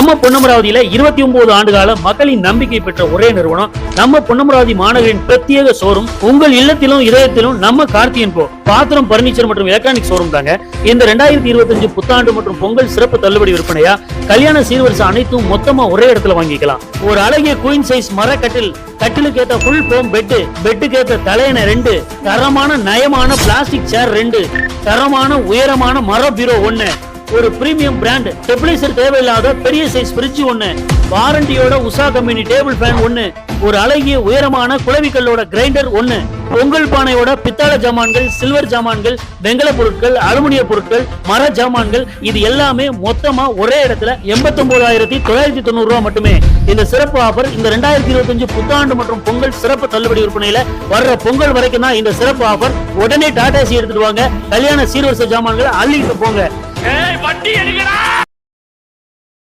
நம்ம பொன்னமராவதியில இருபத்தி ஒன்பது ஆண்டு கால மக்களின் நம்பிக்கை பெற்ற ஒரே நிறுவனம். நம்ம பொன்னமராவதி மாநகரின் பிரத்யேக ஷோரூம் உங்கள் இல்லத்திலும் இதயத்திலும் நம்ம கார்த்தியன் போ. பாத்திரம் பர்னிச்சர் மற்றும் எலக்ட்ரானிக் ஷோரூம் தாங்க. இந்த ரெண்டாயிரத்தி இருபத்தஞ்சு புத்தாண்டு மற்றும் பொங்கல் சிறப்பு தள்ளுபடி விற்பனையா? கல்யாண சீர்வரிசை அனைத்தும் மொத்தமா ஒரே இடத்துல வாங்கிக்கலாம். ஒரு அழகிய குயின் சைஸ் மர கட்டில் கட்டிலுக்கு ஏத்த ஃபுல் போம் பெட்டு பெட்டுக்கு ஏத்த தலையணை ரெண்டு தரமான நயமான பிளாஸ்டிக் சேர் ரெண்டு தரமான உயரமான மர பீரோ ஒன்னு. ஒரு பிரீமியம் பிராண்ட் ஸ்டெபிளைசர் தேவையில்லாத பெரிய சைஸ் ஃப்ரிட்ஜ் ஒன்று வாரண்டியோட உஷா கம்பெனி டேபிள் ஃபேன் ஒன்று ஒரு அழகிய உயரமான குளவிக்கல்லோட கிரைண்டர் ஒன்று பொங்கல் பானையோட பித்தாள ஜாமான்கள் சில்வர் ஜாமான்கள் வெங்கல பொருட்கள் அலுமினிய பொருட்கள் மர ஜாமான்கள் இது எல்லாமே மொத்தமா ஒரே இடத்துல எண்பத்தி தொள்ளாயிரத்தி தொண்ணூறு ரூபா மட்டுமே. இந்த சிறப்பு ஆஃபர் இந்த ரெண்டாயிரத்தி இருபத்தஞ்சு புத்தாண்டு மற்றும் பொங்கல் சிறப்பு தள்ளுபடி விற்பனையில வர்ற பொங்கல் வரைக்கும் தான் இந்த சிறப்பு ஆஃபர் உடனே டாடாசி எடுத்துட்டு வாங்க. கல்யாண சீர்வரிசை ஜாமான்களை அள்ளிட்டு போங்க. வட்டி எடுக்கடா!